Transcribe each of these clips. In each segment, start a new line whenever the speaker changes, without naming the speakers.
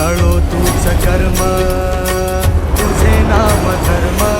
कळो तूच कर्म. तुझे नाम धर्म.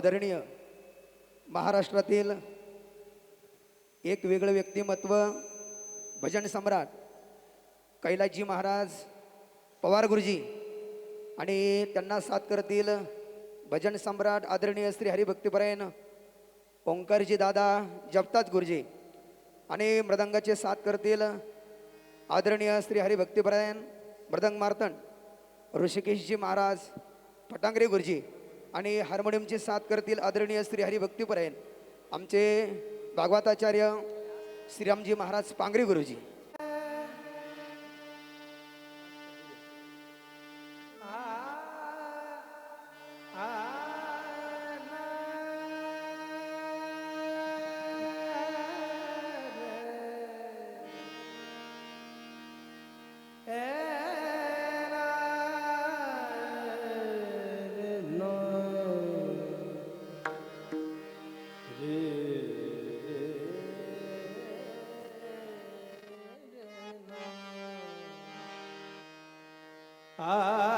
आदरणीय महाराष्ट्रातील एक वेगळं व्यक्तिमत्व भजन सम्राट कैलासजी महाराज पवार गुरुजी आणि त्यांना साथ करतील भजन सम्राट आदरणीय श्री हरिभक्तीपरायण ओंकारजी दादा जपतात गुरुजी आणि मृदंगाचे साथ करतील आदरणीय श्री हरिभक्तीपरायण मृदंग मार्तंड ऋषिकेशजी महाराज फटांगरे गुरुजी. आणि हार्मोनियमची साथ करतील आदरणीय श्री हरिभक्तीपरायण. आमचे भागवताचार्य श्रीरामजी महाराज पांगरे गुरुजी.
Ah.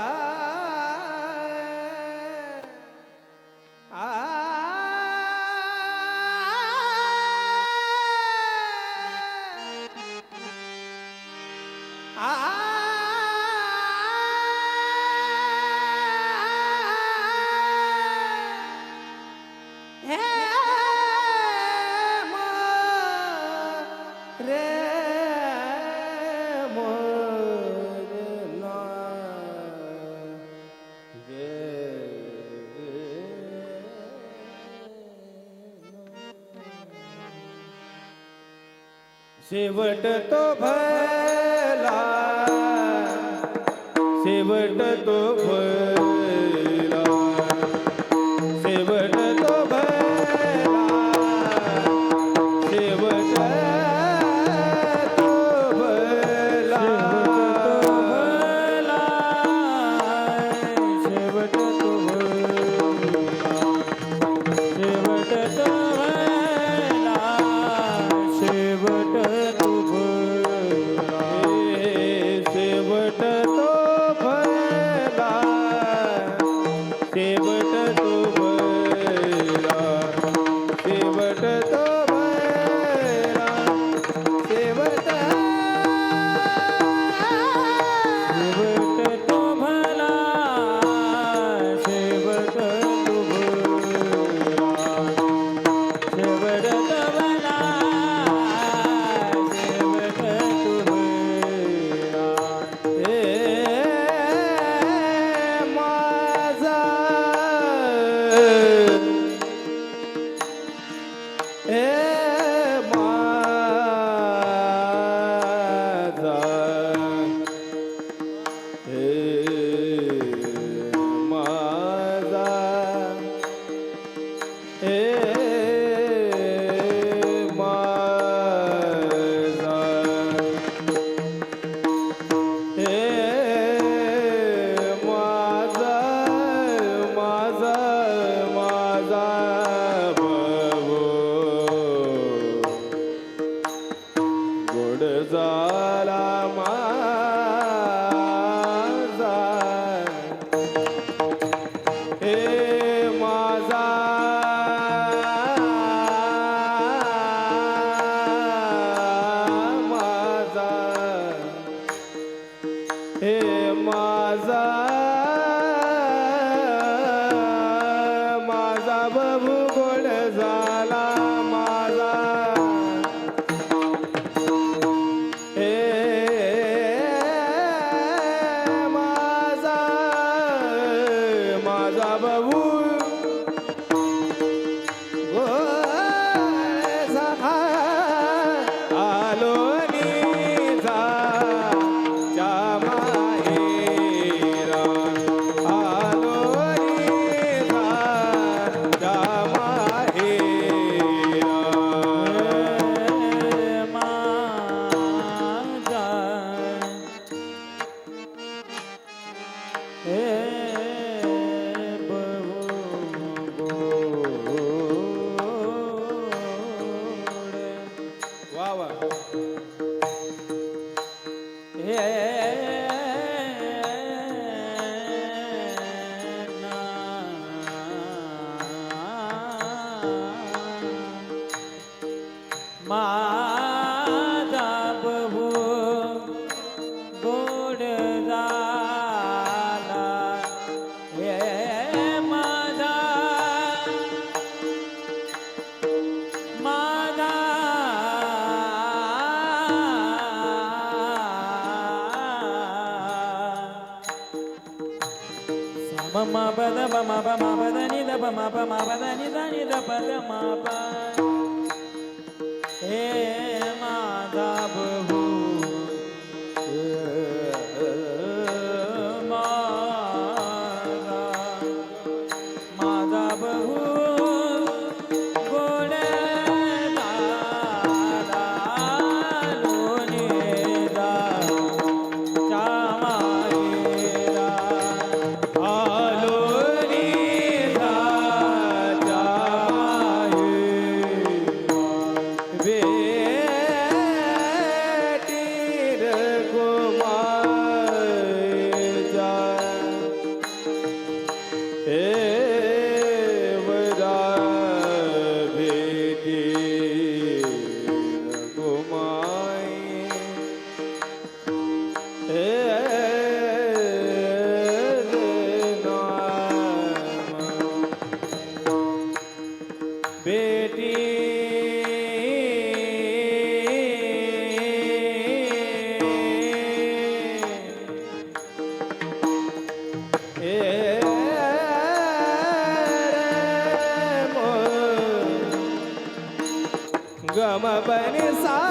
ਸਿਵਟ ਤੋਂ ਭੈਲਾ ਸਿਵਟ ਤੋਂ ਭੈਲਾ ভালো I'm a Balamaba. गम बनी सारे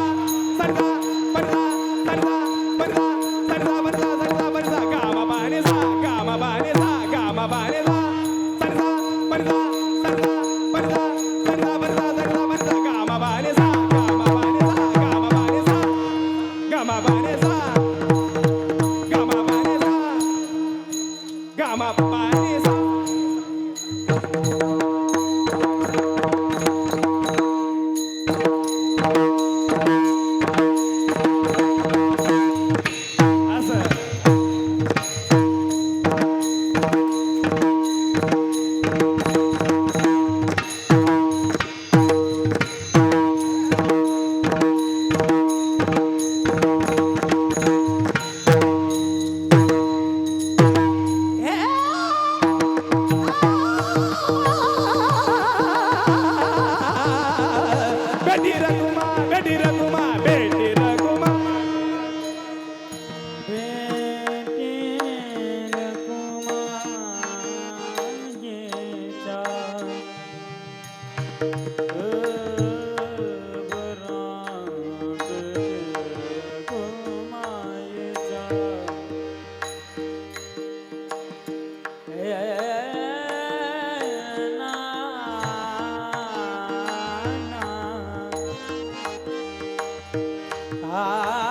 Ah.